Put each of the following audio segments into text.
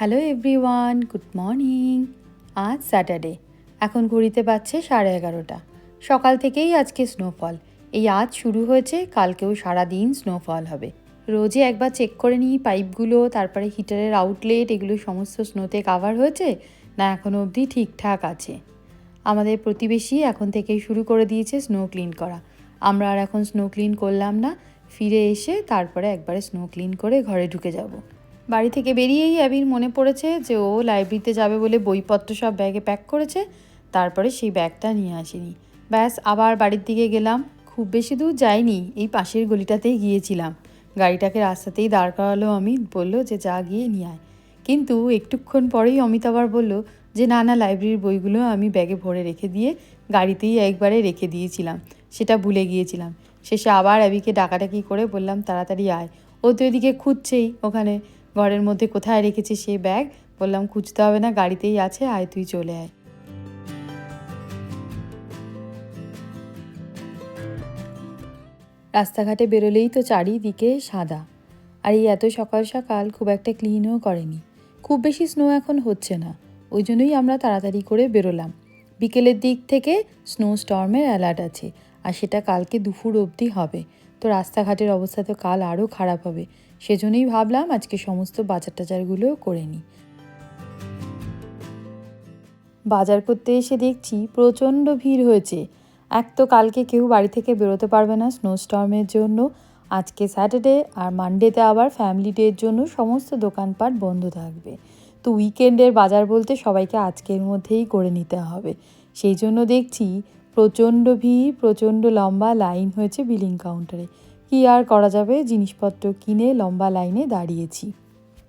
Hello everyone good morning আজ Saturday এখন ঘড়িতে পাচ্ছে সাড়ে এগারোটা। সকাল থেকেই আজকে স্নোফল এই আজ শুরু হয়েছে, কালকেও সারা দিন স্নোফল হবে। রোজে একবার চেক করে নিই পাইপগুলো তারপরে হিটারের আউটলেট এগুলো সমস্ত স্নোতে কাভার হয়েছে, না এখনও অবধি ঠিকঠাক আছে। আমাদের প্রতিবেশী এখন থেকেই শুরু করে দিয়েছে স্নো ক্লিন করা। আমরা আর এখন স্নো ক্লিন করলাম না। ফিরে এসে তারপরে একবারে স্নো ক্লিন করে ঘরে ঢুকে যাব। বাড়ি থেকে বেরিয়েই অ্যাবির মনে পড়েছে যে ও লাইব্রেরিতে যাবে বলে বইপত্র সব ব্যাগে প্যাক করেছে, তারপরে সেই ব্যাগটা নিয়ে আসেনি। ব্যাস, আবার বাড়ির দিকে গেলাম। খুব বেশি দূর যাইনি, এই পাশের গলিটাতেই গিয়েছিলাম। গাড়িটাকে রাস্তাতেই দাঁড় করালো অমিত, বলল যে যা গিয়ে নিয়ে আয়। কিন্তু একটুক্ষণ পরেই অমিত আবার বলল যে না না, লাইব্রেরির বইগুলো আমি ব্যাগে ভরে রেখে দিয়ে গাড়িতেই একবারে রেখে দিয়েছিলাম, সেটা ভুলে গিয়েছিলাম। শেষে আবার অ্যাবিকে ডাকাডাকি করে বললাম, তাড়াতাড়ি আয়। ও তো এদিকে খুঁজছেই ওখানে। ঘরের মধ্যে কোথায় রেখেছে সেই ব্যাগ? বললাম, খুঁজতে হবে না, গাড়িতেই আছে, আয়, তুই চলে আয়। রাস্তাঘাটে বেরোলেই তো চারিদিকে সাদা। আর এই এত সকাল সকাল খুব একটা ক্লিনও করেনি। খুব বেশি স্নো এখন হচ্ছে না। ওই জন্যই আমরা তাড়াতাড়ি করে বেরোলাম। বিকেলের দিক থেকে স্নো স্টর্মের অ্যালার্ট আছে। আর সেটা কালকে দুপুর অবধি হবে। তো রাস্তাঘাটের অবস্থা তো কাল আরও খারাপ হবে। সেজন্যই ভাবলাম আজকে সমস্ত বাজার টাজারগুলো করে নিই। বাজার করতে এসে দেখছি প্রচণ্ড ভিড় হয়েছে। এক তো কালকে কেউ বাড়ি থেকে বেরোতে পারবে না স্নো স্টর্মের জন্য। আজকে স্যাটারডে আর মানডেতে আবার ফ্যামিলি ডের জন্য সমস্ত দোকানপাট বন্ধ থাকবে। তো উইকেন্ডের বাজার বলতে সবাইকে আজকের মধ্যেই করে নিতে হবে। সেই জন্য দেখছি প্রচণ্ড ভিড়, প্রচণ্ড লম্বা লাইন হয়েছে বিলিং কাউন্টারে কি আর করা যাবে? জিনিসপত্র কিনে লম্বা লাইনে দাঁড়িয়েছি।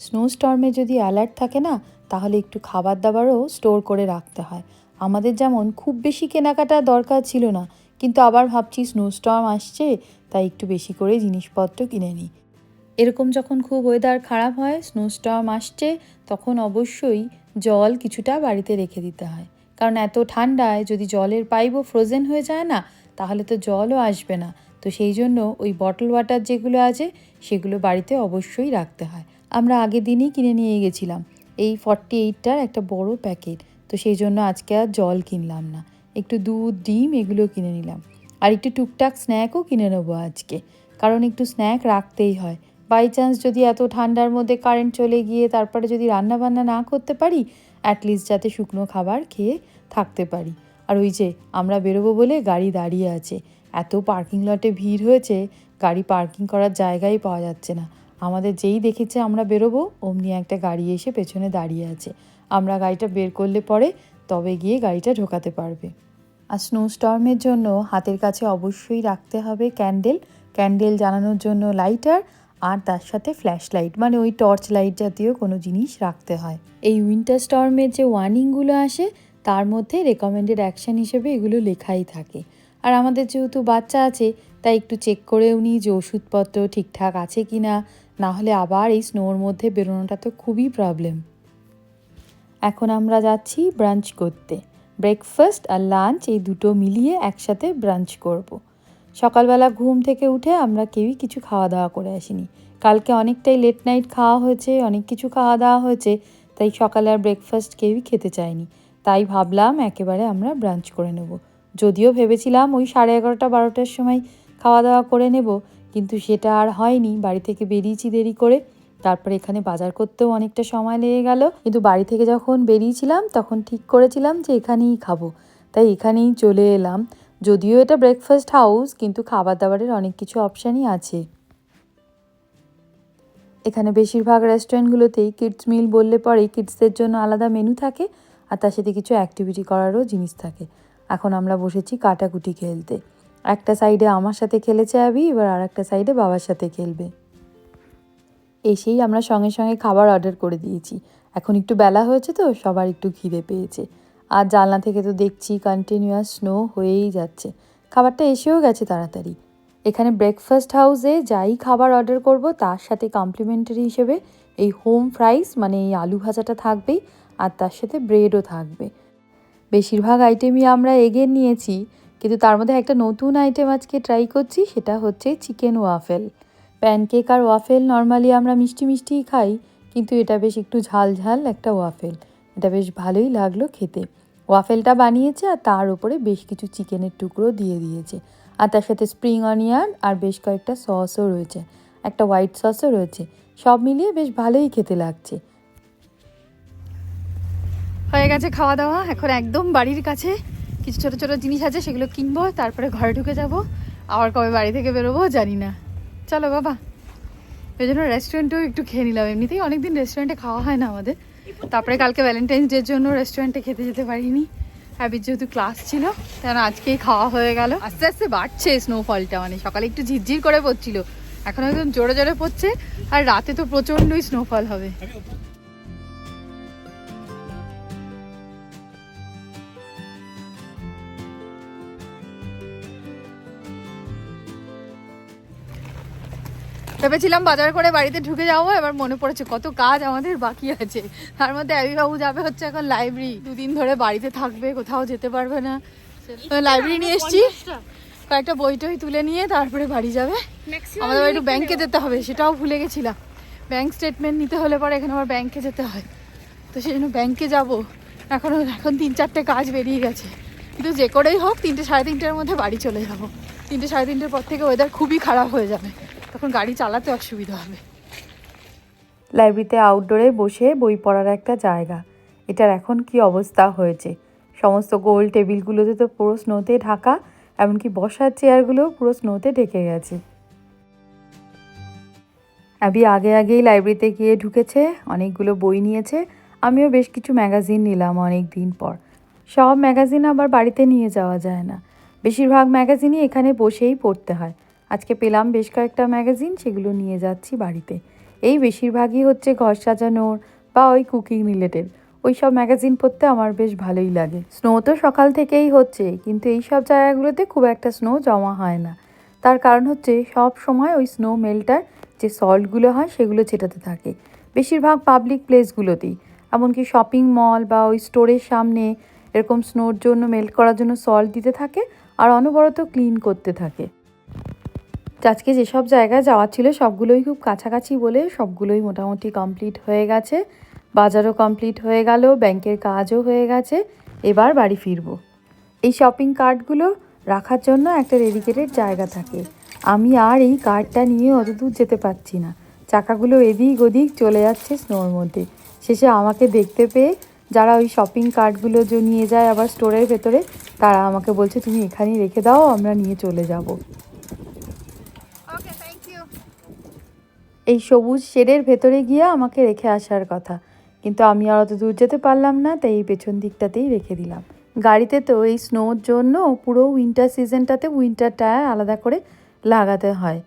স্নো স্টর্মে যদি অ্যালার্ট থাকে না, তাহলে একটু খাবার দাবারও স্টোর করে রাখতে হয়। আমাদের যেমন খুব বেশি কেনাকাটা দরকার ছিল না, কিন্তু আবার ভাবছি স্নো স্টর্ম আসছে, তাই একটু বেশি করে জিনিসপত্র কিনে নিই। এরকম যখন খুব ওয়েদার খারাপ হয় স্নো স্টর্ম আসছে, তখন অবশ্যই জল কিছুটা বাড়িতে রেখে দিতে হয়। কারণ এত ঠান্ডায় যদি জলের পাইপও ফ্রোজেন হয়ে যায় না, তাহলে তো জলও আসবে না। তো সেই জন্য ওই বটল ওয়াটার যেগুলো আছে, সেগুলো বাড়িতে অবশ্যই রাখতে হয়। আমরা আগের দিনই কিনে নিয়ে গেছিলাম। এই ফর্টি এইটটার একটা বড় প্যাকেট তো সেই জন্য আজকে আর জল কিনলাম না। একটু দুধ, ডিম এগুলো কিনে নিলাম। আর একটু টুকটাক স্ন্যাকও কিনে নেব আজকে। কারণ একটু স্ন্যাক রাখতেই হয়। বাই চান্স যদি এত ঠান্ডার মধ্যে কারেন্ট চলে গিয়ে তারপরে যদি রান্না বান্না না করতে পারি অ্যাটলিস্ট যাতে শুকনো খাবার খেয়ে থাকতে পারি। আর ওই যে আমরা বেরোবো বলে গাড়ি দাঁড়িয়ে আছে। এত পার্কিং লটে ভিড় হয়েছে, গাড়ি পার্কিং করার জায়গাই পাওয়া যাচ্ছে না। আমাদের যেই দেখেছে আমরা বেরোবো, অমনি একটা গাড়ি এসে পেছনে দাঁড়িয়ে আছে। আমরা গাড়িটা বের করলে পরে তবে গিয়ে গাড়িটা ঢোকাতে পারবে। আর স্নো স্টর্মের জন্য হাতের কাছে অবশ্যই রাখতে হবে ক্যান্ডেল ক্যান্ডেল জ্বালানোর জন্য লাইটার আর তার সাথে ফ্ল্যাশ লাইট মানে ওই টর্চ লাইট জাতীয় কোনো জিনিস রাখতে হয়। এই উইন্টার স্টর্মের যে ওয়ার্নিংগুলো আসে, তার মধ্যে রেকমেন্ডেড অ্যাকশন হিসেবে এগুলো লেখাই থাকে। আর আমাদের যেহেতু বাচ্চা আছে, তাই একটু চেক করেও নিই যে ওষুধপত্র ঠিকঠাক আছে কি না না হলে আবার এই স্নোর মধ্যে বেরোনোটা তো খুবই প্রবলেম এখন আমরা যাচ্ছি ব্রাঞ্চ করতে। ব্রেকফাস্ট আর লাঞ্চ এই দুটো মিলিয়ে একসাথে ব্রাঞ্চ করব। সকালবেলা ঘুম থেকে উঠে আমরা কেউই কিছু খাওয়া দাওয়া করে আসিনি। কালকে অনেকটাই লেট নাইট খাওয়া হয়েছে, অনেক কিছু খাওয়া দাওয়া হয়েছে, তাই সকালে আর ব্রেকফাস্ট কেউই খেতে চায়নি। তাই ভাবলাম একেবারে আমরা ব্রাঞ্চ করে নেব। যদিও ভেবেছিলাম ওই সাড়ে এগারোটা, বারোটার সময় খাওয়া দাওয়া করে নেব, কিন্তু সেটা আর হয়নি। বাড়ি থেকে বেরিয়েছি দেরি করে। তারপরে এখানে বাজার করতেও অনেকটা সময় লেগে গেল। কিন্তু বাড়ি থেকে যখন বেরিয়েছিলাম, তখন ঠিক করেছিলাম যে এখানেই খাব। তাই এখানেই চলে এলাম। যদিও এটা ব্রেকফাস্ট হাউস কিন্তু খাবার দাবারের অনেক কিছু অপশানই আছে। এখানে বেশিরভাগ রেস্টুরেন্টগুলোতেই কিডস মিল বললে পরে কিডসদের জন্য আলাদা মেনু থাকে, আর তার সাথে কিছু অ্যাক্টিভিটি করারও জিনিস থাকে। এখন আমরা বসেছি কাটাকুটি খেলতে। একটা সাইডে আমার সাথে খেলেছে আবি এবার আর একটা সাইডে বাবার সাথে খেলবে। এসেই আমরা সঙ্গে সঙ্গে খাবার অর্ডার করে দিয়েছি। এখন একটু বেলা হয়েছে তো, সবার একটু খিদে পেয়েছে। আর জানলা থেকে তো দেখছি কন্টিনিউয়াস স্নো হয়েই যাচ্ছে। খাবারটা এসেও গেছে তাড়াতাড়ি। এখানে ব্রেকফাস্ট হাউসে যাই খাবার অর্ডার করব, তার সাথে কমপ্লিমেন্টারি হিসেবে এই হোম ফ্রাইস মানে এই আলু ভাজাটা থাকবেই, আর তার সাথে ব্রেডও থাকবে। বেশিরভাগ আইটেমই আমরা এগিয়ে নিয়েছি, কিন্তু তার মধ্যে একটা নতুন আইটেম আজকে ট্রাই করছি, সেটা হচ্ছে চিকেন ওয়াফেল প্যানকেক আর ওয়াফেল নর্মালি আমরা মিষ্টি মিষ্টিই খাই, কিন্তু এটা বেশ একটু ঝাল ঝাল একটা ওয়াফেল এটা বেশ ভালোই লাগল খেতে। ওয়াফেলটা বানিয়েছে আর তার উপরে বেশ কিছু চিকেনের টুকরো দিয়ে দিয়েছে। আর তার সাথে স্প্রিং অনিয়ন আর বেশ কয়েকটা সসও রয়েছে। একটা হোয়াইট সসও রয়েছে। সব মিলিয়ে বেশ ভালোই খেতে লাগছে। হয়ে গেছে খাওয়া দাওয়া। এখন একদম বাড়ির কাছে কিছু ছোট ছোট জিনিস আছে, সেগুলো কিনবো, তারপরে ঘরে ঢুকে যাব। আবার কবে বাড়ি থেকে বেরোবো জানি না। চলো বাবা। ওই জন্য রেস্টুরেন্টেও একটু খেয়ে নিলাম। এমনিতেই অনেকদিন রেস্টুরেন্টে খাওয়া হয় না আমাদের। তারপরে কালকে ভ্যালেন্টাইন্স ডের জন্য রেস্টুরেন্টে খেতে যেতে পারিনি। হ্যাবির যেহেতু ক্লাস ছিল কারণ আজকেই খাওয়া হয়ে গেল। আস্তে আস্তে বাড়ছে স্নোফলটা মানে সকালে একটু ঝিরঝির করে পড়ছিল। এখন একদম জোরে জোরে পড়ছে, আর রাতে তো প্রচণ্ডই স্নোফল হবে। ভেবেছিলাম বাজার করে বাড়িতে ঢুকে যাব এবার মনে পড়েছে কত কাজ আমাদের বাকি আছে। তার মধ্যে বাবু যাবে হচ্ছে এখন লাইব্রেরি দুদিন ধরে বাড়িতে থাকবে কোথাও যেতে পারবে না। লাইব্রেরি নিয়ে এসছি। কয়েকটা বই টই তুলে নিয়ে তারপরে বাড়ি যাবে। আমাদের একটু ব্যাংকে যেতে হবে সেটাও ভুলে গেছিলাম। ব্যাংক স্টেটমেন্ট নিতে হলে পরে এখানে আবার ব্যাংকে যেতে হয়। তো সেই জন্য ব্যাংকে যাব। এখন এখন তিন চারটে কাজ বেরিয়ে গেছে। কিন্তু যে করেই হোক তিনটে সাড়ে তিনটের মধ্যে বাড়ি চলে যাব। তিনটে সাড়ে তিনটের পর থেকে ওয়েদার খুবই খারাপ হয়ে যাবে। তখন গাড়ি চালাতে অসুবিধা হবে। লাইব্রেরিতে আউটডোরে বসে বই পড়ার একটা জায়গা। এটার এখন কি অবস্থা হয়েছে? সমস্ত গোল টেবিলগুলোতে তো পুরো স্নোতে ঢাকা, এমনকি বসার চেয়ারগুলো পুরো স্নোতে ঢেকে গেছে। অ্যাবি আগে আগেই লাইব্রেরিতে গিয়ে ঢুকেছে, অনেকগুলো বই নিয়েছে। আমিও বেশ কিছু ম্যাগাজিন নিলাম অনেক দিন পর। সব ম্যাগাজিন আবার বাড়িতে নিয়ে যাওয়া যায় না। বেশিরভাগ ম্যাগাজিনই এখানে বসেই পড়তে হয়। আজকে পেলাম বেশ কয়েকটা ম্যাগাজিন, সেগুলো নিয়ে যাচ্ছি বাড়িতে। এই বেশিরভাগই হচ্ছে ঘর সাজানোর বা ওই কুকিং রিলেটেড। ওই সব ম্যাগাজিন পড়তে আমার বেশ ভালোই লাগে। স্নো তো সকাল থেকেই হচ্ছে, কিন্তু এই সব জায়গাগুলোতে খুব একটা স্নো জমা হয় না। তার কারণ হচ্ছে সব সময় ওই স্নো মেলটার যে সল্টগুলো হয়, সেগুলো ছেটাতে থাকে। বেশিরভাগ পাবলিক প্লেসগুলোতেই। এমনকি শপিং মল বা ওই স্টোরের সামনে এরকম স্নোর জন্য, মেল্ট করার জন্য সল্ট দিতে থাকে আর অনবরত ক্লিন করতে থাকে। আজকে যেসব জায়গায় যাওয়ার ছিল সবগুলোই খুব কাছাকাছি বলে সবগুলোই মোটামুটি কমপ্লিট হয়ে গেছে। বাজারও কমপ্লিট হয়ে গেল, ব্যাংকের কাজও হয়ে গেছে। এবার বাড়ি ফিরবো। এই শপিং কার্টগুলো রাখার জন্য একটা ডেডিকেটেড জায়গা থাকে। আমি আর এই কার্ডটা নিয়ে অত দূর যেতে পারছি না। চাকাগুলো এদিক ওদিক চলে যাচ্ছে স্নোর মধ্যে। শেষে আমাকে দেখতে পেয়ে যারা ওই শপিং কার্টগুলো যে নিয়ে যায় আবার স্টোরের ভেতরে, তারা আমাকে বলছে, তুমি এখানেই রেখে দাও, আমরা নিয়ে চলে যাব। এই সবুজ শেডের ভেতরে গিয়ে আমাকে রেখে আসার কথা। কিন্তু আমি আর অত দূর যেতে পারলাম না, তাই এই পেছন দিকটাতেই রেখে দিলাম। গাড়িতে তো এই স্নোর জন্য পুরো উইন্টার সিজনটাতে উইন্টার টায়ার আলাদা করে লাগাতে হয়।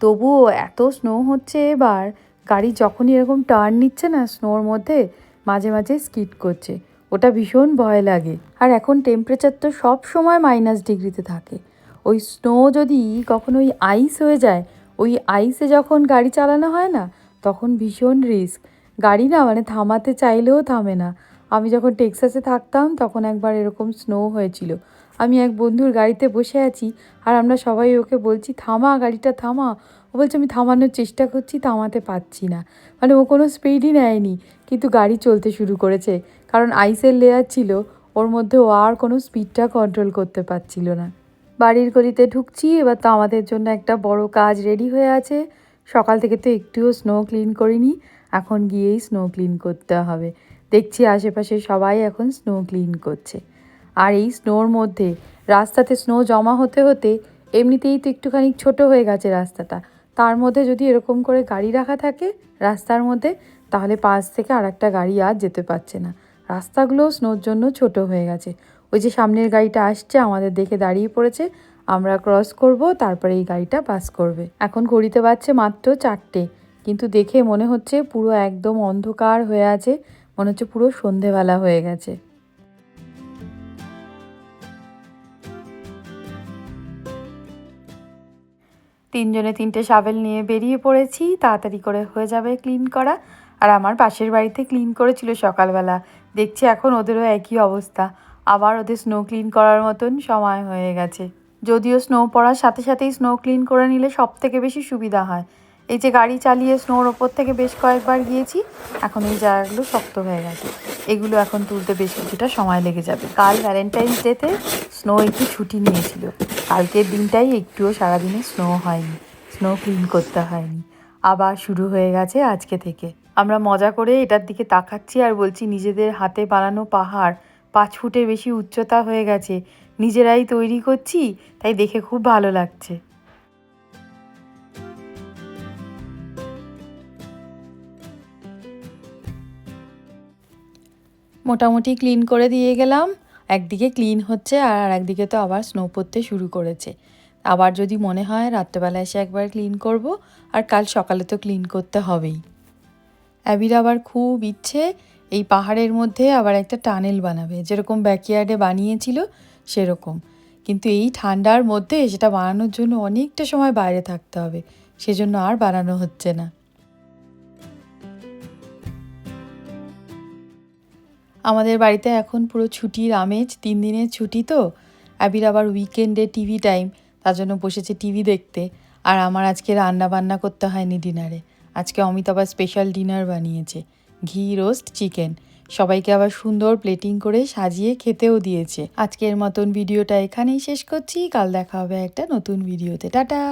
তবুও এত স্নো হচ্ছে এবার, গাড়ি যখনই এরকম টার্ন নিচ্ছে না স্নোর মধ্যে, মাঝে মাঝে স্কিড করছে। ওটা ভীষণ ভয় লাগে। আর এখন টেম্পারেচার তো সব সময় মাইনাস ডিগ্রিতে থাকে। ওই স্নো যদি কখনো ওই আইস হয়ে যায় ওই আইসে যখন গাড়ি চালানো হয় না, তখন ভীষণ রিস্ক। গাড়ি না মানে থামাতে চাইলেও থামে না। আমি যখন টেক্সাসে থাকতাম, তখন একবার এরকম স্নো হয়েছিল। আমি এক বন্ধুর গাড়িতে বসে আছি আর আমরা সবাই ওকে বলছি, থামা, গাড়িটা থামা। ও বলছে, আমি থামানোর চেষ্টা করছি, থামাতে পারছি না। মানে ও কোনো স্পিডই নেয়নি, কিন্তু গাড়ি চলতে শুরু করেছে। কারণ আইসের লেয়ার ছিল, ওর মধ্যে ও আর কোনো স্পিডটা কন্ট্রোল করতে পারছিল না। বাড়ির গলিতে ঢুকছি, এবার তো আমাদের জন্য একটা বড় কাজ রেডি হয়ে আছে। সকাল থেকে তো একটুও স্নো ক্লিন করিনি, এখন গিয়েই স্নো ক্লিন করতে হবে। দেখছি আশেপাশে সবাই এখন স্নো ক্লিন করছে। আর এই স্নোর মধ্যে রাস্তাতে স্নো জমা হতে হতে এমনিতেই তো একটুখানি ছোট হয়ে গেছে রাস্তাটা। তার মধ্যে যদি এরকম করে গাড়ি রাখা থাকে রাস্তার মধ্যে, তাহলে পাশ থেকে আর একটা গাড়ি আর যেতে পারছে না। রাস্তাগুলোও স্নোর জন্য ছোট হয়ে গেছে। ওই যে সামনের গাড়িটা আসছে, আমাদের দেখে দাঁড়িয়ে পড়েছে। আমরা ক্রস করব, তারপরে এই গাড়িটা পাস করবে। এখন ঘড়িতে বাজছে মাত্র চারটে। কিন্তু দেখে মনে হচ্ছে পুরো একদম অন্ধকার হয়ে আছে, মনে হচ্ছে পুরো সন্ধেবেলা হয়ে গেছে। তিনজনে তিনটে শাবেল নিয়ে বেরিয়ে পড়েছি, তাড়াতাড়ি করে হয়ে যাবে ক্লিন করা। আর আমার পাশের বাড়িতে ক্লিন করেছিল সকালবেলা। দেখছি এখন ওদেরও একই অবস্থা। আবার ওদের স্নো ক্লিন করার মতন সময় হয়ে গেছে। যদিও স্নো পড়ার সাথে সাথেই স্নো ক্লিন করে নিলে সব থেকে বেশি সুবিধা হয়। এই যে গাড়ি চালিয়ে স্নোর ওপর থেকে বেশ কয়েকবার গিয়েছি, এখন এই জায়গাগুলো শক্ত হয়ে গেছে। এগুলো এখন তুলতে বেশ কিছুটা সময় লেগে যাবে। কাল ভ্যালেন্টাইন্স ডেতে স্নো একটু ছুটি নিয়েছিল। কালকের দিনটাই একটুও সারাদিনে স্নো হয়নি। স্নো ক্লিন করতে হয়নি। আবার শুরু হয়ে গেছে আজকে থেকে। আমরা মজা করে এটার দিকে তাকাচ্ছি আর বলছি, নিজেদের হাতে বানানো পাহাড় পাঁচ ফুটের বেশি উচ্চতা হয়ে গেছে। নিজেরাই তৈরি করছি, তাই দেখে খুব ভালো লাগছে। মোটামুটি ক্লিন করে দিয়ে গেলাম। একদিকে ক্লিন হচ্ছে আর আর একদিকে তো আবার স্নো পড়তে শুরু করেছে। আবার যদি মনে হয় রাত্রেবেলা এসে একবার ক্লিন করব, আর কাল সকালে তো ক্লিন করতে হবেই। অ্যাবির আবার খুব ইচ্ছে এই পাহাড়ের মধ্যে আবার একটা টানেল বানাবে। যেরকম ব্যাকইয়ার্ডে বানিয়েছিল, সেরকম। কিন্তু এই ঠান্ডার মধ্যে সেটা বানানোর জন্য অনেকটা সময় বাইরে থাকতে হবে। সেজন্য আর বানানো হচ্ছে না। আমাদের বাড়িতে এখন পুরো ছুটির আমেজ, তিন দিনের ছুটি তো। অ্যাবির আবার উইকেন্ডে টিভি টাইম তার জন্য বসেছে টিভি দেখতে। আর আমার আজকে রান্না বান্না করতে হয়নি ডিনারে আজকে অমিত আবার স্পেশাল ডিনার বানিয়েছে। ঘি রোস্ট চিকেন সবাইকে আবার সুন্দর প্লেটিং করে সাজিয়ে খেতেও দিয়েছে। আজকের মতন ভিডিওটা এখানেই শেষ করছি। কাল দেখা হবে একটা নতুন ভিডিওতে টাটা!